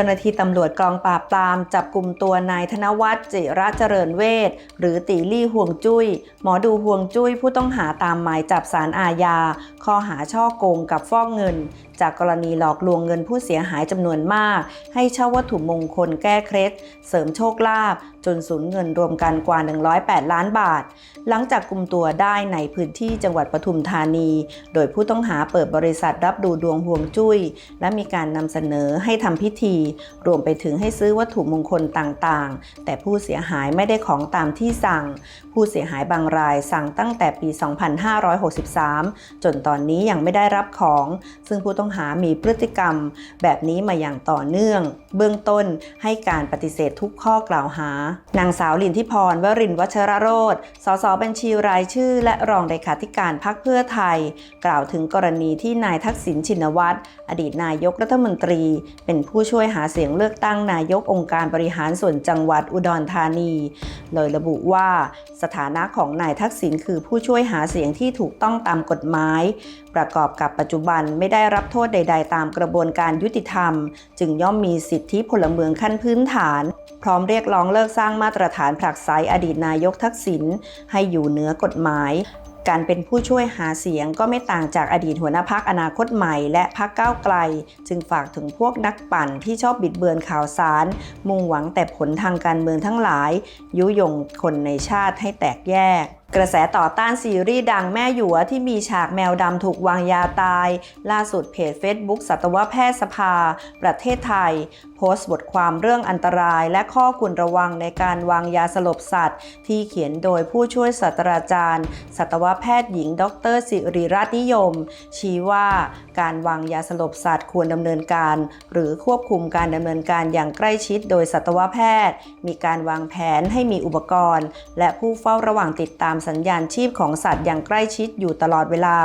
จ้าหน้าที่ตำรวจกองปราบปราม จับกลุ่มตัวนายธนวัฒน์จิระเจริญเวทหรือตีลี่ห่วงจุย้ย หมอดูห่วงจุ้ยผู้ต้องหาตามหมายจับสารอาญาข้อหาช่อโกงกับฟอกเงิน จากกรณีหลอกลวงเงินผู้เสียหายจำนวนมาก ให้เช่าวัตถุมงคลแก้เคล็ด เสริมโชคลาภจนสูญเงินรวมกันกว่า 108 ล้านบาท หลังจากกลุ่มตัวได้ในพื้นที่จังหวัดปทุมธานี โดยผู้ต้องหาเปิดบริษัทรับดูดวงห่วงจุ้ย และมีการนำเสนอให้ทำพิธี รวมไปถึงให้ซื้อวัตถุมงคลต่างๆ แต่ผู้เสียหายไม่ได้ของตามที่สั่ง ผู้เสียหายบางรายสั่งตั้งแต่ปี 2563 จนตอนนี้ยังไม่ได้รับของ ซึ่งผู้ต้องหามีพฤติกรรม แบบนี้มาอย่างต่อเนื่อง เบื้องต้นให้การปฏิเสธทุกข้อกล่าวหานางสาวลินทิพรวรินวัชรโรธสสบัญชีรายชื่อ และรองเลขาธิการพรรคเพื่อไทย กล่าวถึงกรณีที่นายทักษิณชินวัตรอดีตนายกรัฐมนตรี เป็นผู้ช่วยหาเสียงเลือกตั้งนายกองค์การบริหารส่วนจังหวัดอุดรธานีโดยระบุว่าสถานะของนายทักษิณคือผู้ช่วยหาเสียงที่ถูกต้องตามกฎหมาย ประกอบกับปัจจุบันไม่ได้รับโทษใด ๆ ตามกระบวนการยุติธรรม จึงย่อมมีสิทธิพลเมืองขั้นพื้นฐาน พร้อมเรียกร้องเลิกสร้างมาตรฐานผลักไสอดีตนายกทักษิณให้อยู่เหนือกฎหมาย การเป็นผู้ช่วยหาเสียงก็ไม่ต่างจากอดีตหัวหน้าพักอนาคตใหม่และพักก้าวไกล จึงฝากถึงพวกนักปั่นที่ชอบบิดเบือนข่าวสาร มุ่งหวังแต่ผลทางการเมืองทั้งหลาย ยุยงคนในชาติให้แตกแยก กระแสต่อต้านซีรีส์ดังแม่หยวที่มีฉากแมวดำถูกวางยาตาย ล่าสุดเพจ Facebook สัตวแพทยสภา ประเทศไทย โพสต์บทความเรื่องอันตรายและข้อควรระวังในการวางยาสลบสัตว์ ที่เขียนโดยผู้ช่วยศาสตราจารย์ สัตวแพทย์หญิง ดรสิริรัตน์นิยม ชี้ว่าการวางยาสลบสัตว์ควรดำเนินการ หรือควบคุมการดำเนินการอย่างใกล้ชิด โดยสัตวแพทย์ มีการวางแผนให้มีอุปกรณ์ และผู้เฝ้าระวังติดตามสัญญาณชีพของสัตว์อย่างใกล้ชิดอยู่ตลอดเวลา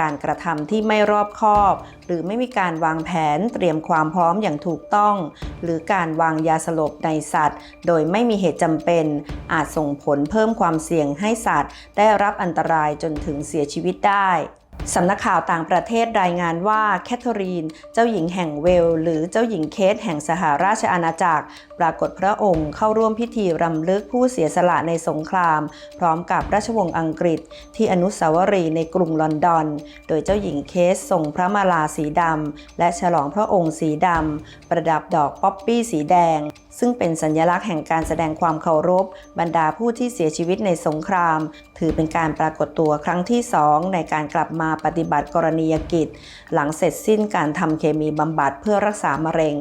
การกระทำที่ไม่รอบคอบ หรือไม่มีการวางแผนเตรียมความพร้อมอย่างถูกต้อง หรือการวางยาสลบในสัตว์ โดยไม่มีเหตุจำเป็น อาจส่งผลเพิ่มความเสี่ยงให้สัตว์ ได้รับอันตรายจนถึงเสียชีวิตได้ สำนักข่าวต่างประเทศรายงานว่าแคทเธอรีน เจ้าหญิงแห่งเวล หรือเจ้าหญิงเคทแห่งสหราชอาณาจักร ปรากฏพระองค์เข้าร่วมพิธีรำลึกผู้เสียสละในสงคราม พร้อมกับราชวงศ์อังกฤษ ที่อนุสาวรีย์ในกรุงลอนดอน โดยเจ้าหญิงเคสทรงพระมาลาสีดำและฉลองพระองค์สีดำประดับดอกป๊อปปี้สีแดง ซึ่งเป็นสัญลักษณ์แห่งการแสดงความเคารพ บรรดาผู้ที่เสียชีวิตในสงคราม ถือเป็นการปรากฏตัวครั้งที่สองในการกลับมาปฏิบัติกรณียกิจ หลังเสร็จสิ้นการทำเคมีบำบัดเพื่อรักษามะเร็ง